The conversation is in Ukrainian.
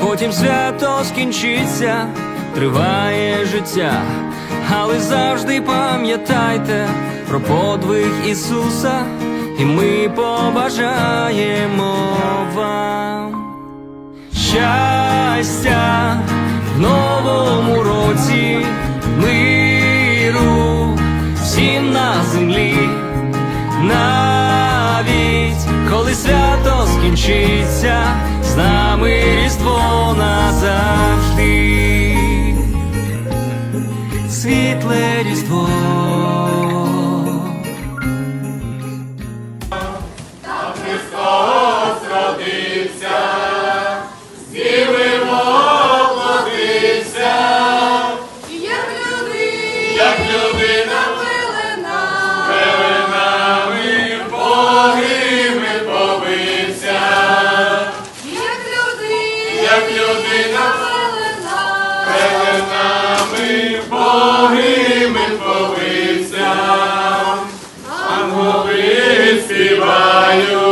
потім свято скінчиться, триває життя, але завжди пам'ятайте про подвиг Ісуса, і ми побажаємо вам щастя в новому році, миру всім на землі, навіть коли свято скінчиться, з нами різдво назавжди, світле різдво. Співаю